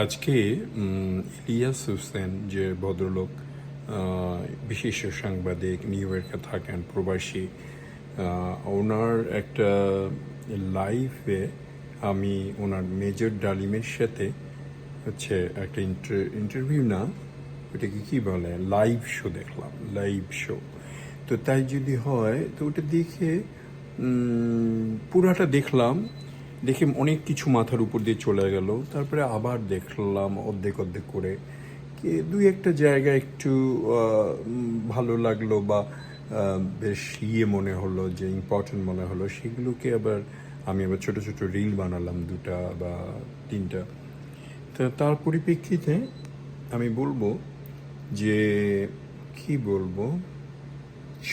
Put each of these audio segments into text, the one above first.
আজকে ইলিয়াস হোসেন যে ভদ্রলোক বিশিষ্ট সাংবাদিক, নিউ ইয়র্কে থাকেন, প্রবাসী ওনার একটা লাইফে আমি ওনার মেজর ডালিমের সাথে হচ্ছে একটা ইন্টারভিউ না, ওটাকে কি বলে? লাইভ শো দেখলাম, লাইভ শো। তো তাই যদি হয়, তো ওটা দেখে পুরাটা দেখলাম দেখে অনেক কিছু মাথার উপর দিয়ে চলে গেল। তারপরে আবার দেখলাম অর্ধেক অর্ধেক করে দুই একটা জায়গা একটু ভালো লাগল বা বেশ ইয়ে মনে হলো, যে ইম্পর্টেন্ট মনে হলো। সেগুলোকে আবার আমি আবার ছোট ছোট রিল বানালাম দুটা বা তিনটা। তো তার পরিপ্রেক্ষিতে আমি বলব যে, কি বলব?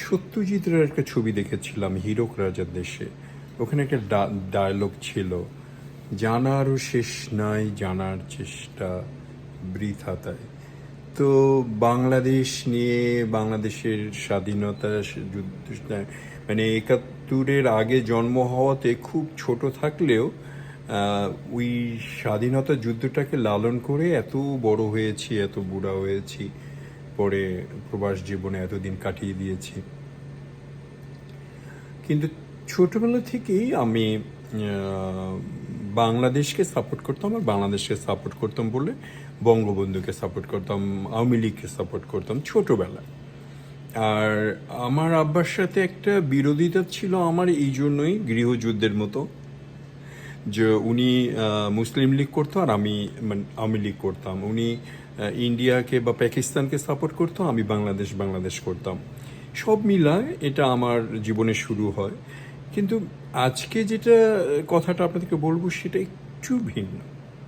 সত্যজিৎ রায়ের একটা ছবি দেখেছিলাম, হীরক রাজার দেশে। ওখানে একটা ডায়লগ ছিল, জানারও শেষ নাই, জানার চেষ্টা বৃথা তাই তো বাংলাদেশ নিয়ে, বাংলাদেশের স্বাধীনতা যুদ্ধ মানে একাত্তরের আগে জন্ম হওয়াতে খুব ছোট থাকলেও ওই স্বাধীনতা যুদ্ধটাকে লালন করে এত বড় হয়েছি, এত বুড়া হয়েছি, পরে প্রবাস জীবনে এতদিন কাটিয়ে দিয়েছি। কিন্তু ছোটবেলা থেকেই আমি বাংলাদেশকে সাপোর্ট করতাম আর বাংলাদেশকে সাপোর্ট করতাম বলে বঙ্গবন্ধুকে সাপোর্ট করতাম, আওয়ামী লীগকে সাপোর্ট করতাম ছোটবেলায়। আর আমার আব্বার সাথে একটা বিরোধিতা ছিল আমার এই জন্যই গৃহযুদ্ধের মতো, যে উনি মুসলিম লীগ করতো আর আমি মানে আওয়ামী লীগ করতাম। উনি ইন্ডিয়াকে বা পাকিস্তানকে সাপোর্ট করতো, আমি বাংলাদেশ বাংলাদেশ করতাম। সব মিলায় এটা আমার জীবনে শুরু হয়। কিন্তু আজকে যেটা, কথাটা আপনাদেরকে বলব সেটা একটু ভিন্ন।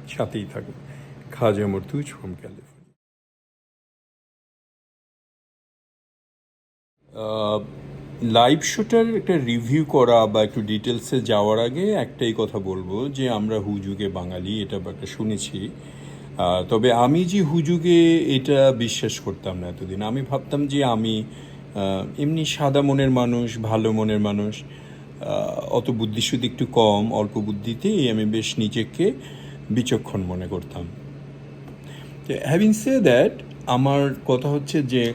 সাথেই থাকুন। Khaja Murtuz from California. Live শোটার একটা রিভিউ করা বা একটু ডিটেলসে যাওয়ার আগে একটাই কথা বলব যে আমরা হুজুগে বাঙালি, এটা একটা শুনেছি। তবে আমি যে হুজুগে, এটা বিশ্বাস করতাম না এতদিন। আমি ভাবতাম যে আমি এমনি সাদা মনের মানুষ, ভালো মনের মানুষ। অত বুদ্ধিশুদ্ধি একটু কম, অল্প বুদ্ধিতেই আমি বেশ নিজেকে বিচক্ষণ মনে করতাম। হ্যাভিং সে দ্যাট আমার কথা হচ্ছে যে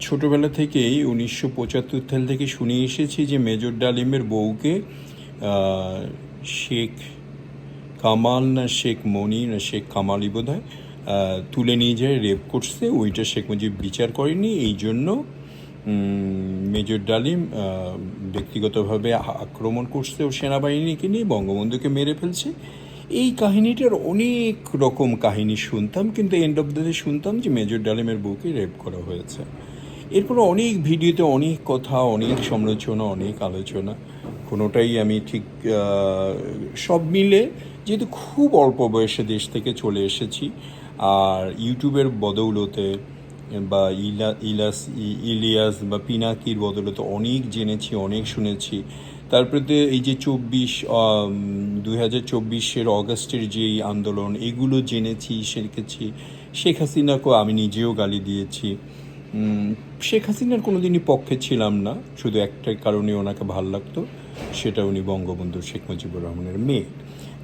ছোটবেলা থেকেই উনিশশো পঁচাত্তর সাল থেকে শুনে এসেছি যে মেজর ডালিমের বউকে শেখ কামাল না শেখ মনি না শেখ কামালই বোধ হয় তুলে নিয়ে যায় রেপ করছে। ওইটা শেখ মুজিব বিচার করেনি। এই জন্য মেজর ডালিম ব্যক্তিগতভাবে আক্রমণ করছে ও সেনাবাহিনীকে নিয়ে, বঙ্গবন্ধুকে মেরে ফেলছে। এই কাহিনীটার অনেক রকম কাহিনী শুনতাম, কিন্তু এন্ড অফ দ্য ডে শুনতাম যে মেজর ডালিমের বউকে রেপ করা হয়েছে। এরপর অনেক ভিডিওতে অনেক কথা, অনেক সমালোচনা, অনেক আলোচনা। কোনোটাই আমি ঠিক সব মিলে যেহেতু খুব অল্প বয়সে দেশ থেকে চলে এসেছি, আর ইউটিউবের বদৌলতে বা ইলা ইলাস ইলিয়াস বা পিনাকির বদলে তো অনেক জেনেছি, অনেক শুনেছি। তারপরে এই যে চব্বিশ দুই হাজার চব্বিশের অগাস্টের যে আন্দোলন, এগুলো জেনেছি, শিখেছি। শেখ হাসিনাকেও আমি নিজেও গালি দিয়েছি। শেখ হাসিনার কোনোদিনই পক্ষে ছিলাম না। শুধু একটাই কারণে ওনাকে ভালো লাগতো, সেটা উনি বঙ্গবন্ধু শেখ মুজিবুর রহমানের মেয়ে।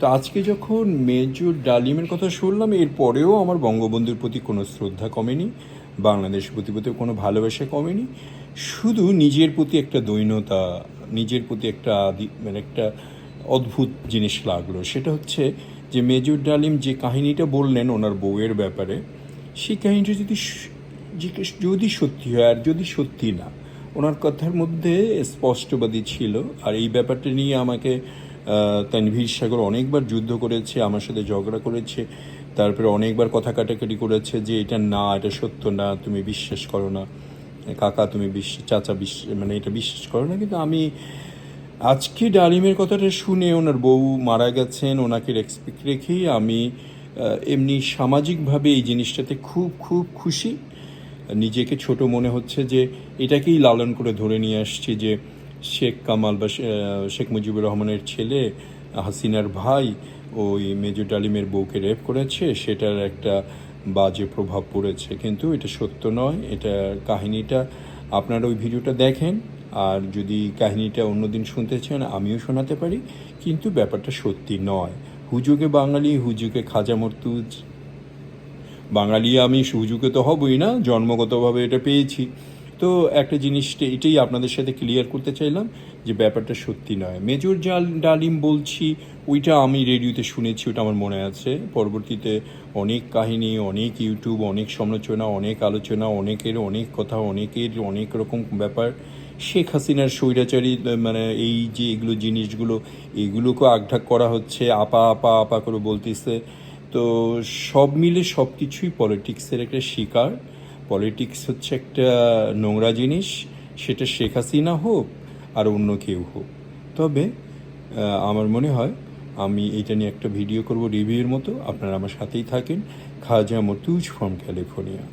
তো আজকে যখন মেজর ডালিমের কথা শুনলাম, এরপরেও আমার বঙ্গবন্ধুর প্রতি কোনো শ্রদ্ধা কমেনি। বাংলাদেশের প্রতি প্রতি কোনো ভালোবাসা কমেনি। শুধু নিজের প্রতি একটা দৈন্যতা নিজের প্রতি একটা মানে একটা অদ্ভুত জিনিস লাগল। সেটা হচ্ছে যে মেজর ডালিম যে কাহিনীটা বললেন ওনার বউয়ের ব্যাপারে, সেই কাহিনীটা যদি যদি সত্যি হয় আর যদি সত্যি না, ওনার কথার মধ্যে স্পষ্টবাদী ছিল। আর এই ব্যাপারটা নিয়ে আমাকে তানভীর সাগর অনেকবার যুদ্ধ করেছে, আমার সাথে ঝগড়া করেছে। তারপরে অনেকবার কথা কাটাকাটি করেছে যে এটা না, এটা সত্য না, তুমি বিশ্বাস করো না। কাকা, তুমি বিশ্বাস চাচা বিশ্বাস মানে এটা বিশ্বাস করো না, কিন্তু আমি আজকে ডালিমের কথাটা শুনে ওনার বউ মারা গেছেন, ওনাকে রেসপেক্ট রেখেই আমি এমনি সামাজিকভাবে এই জিনিসটাতে খুব খুব খুশি। নিজেকে ছোট মনে হচ্ছে যে এটাকেই লালন করে ধরে নিয়ে আসছি যে শেখ কামাল বা শেখ মুজিবুর রহমানের ছেলে, হাসিনার ভাই ওই মেজর ডালিমের বউকে রেপ করেছে, সেটার একটা বাজে প্রভাব পড়েছে। কিন্তু এটা সত্য নয়, এটা কাহিনীটা আপনারা ওই ভিডিওটা দেখেন, আর যদি কাহিনীটা অন্যদিন শুনতে চান, আমিও শোনাতে পারি। কিন্তু ব্যাপারটা সত্যি নয়। হুজুকে বাঙালি হুজুকে খাজা মর্তুজ। বাঙালি আমি হুজুকে তো হবই না, জন্মগতভাবে এটা পেয়েছি। তো একটা জিনিসটা, এটাই আপনাদের সাথে ক্লিয়ার করতে চাইলাম যে ব্যাপারটা সত্যি নয়। মেজর জাল, ডালিম বলছি, ওইটা আমি রেডিওতে শুনেছি, ওটা আমার মনে আছে। পরবর্তীতে অনেক কাহিনী, অনেক ইউটিউব, অনেক সমালোচনা, অনেক আলোচনা, অনেকের অনেক কথা, অনেকের অনেক রকম ব্যাপার। শেখ হাসিনার স্বৈরাচারী মানে এই যে এগুলো জিনিসগুলো, এগুলোকে আগঢাক করা হচ্ছে, আপা আপা আপা করে বলতেছে। তো সব মিলে সব কিছুই পলিটিক্সের একটা শিকার। পলিটিক্স হচ্ছে একটা নোংরা জিনিস, সেটা শেখ হাসিনা হোক আর অন্য কেউ হোক। তবে আমার মনে হয় আমি এটা নিয়ে একটা ভিডিও করব রিভিউর মতো। আপনারা আমার সাথেই থাকেন। খাজা মতুজ ফ্রম ক্যালিফোর্নিয়া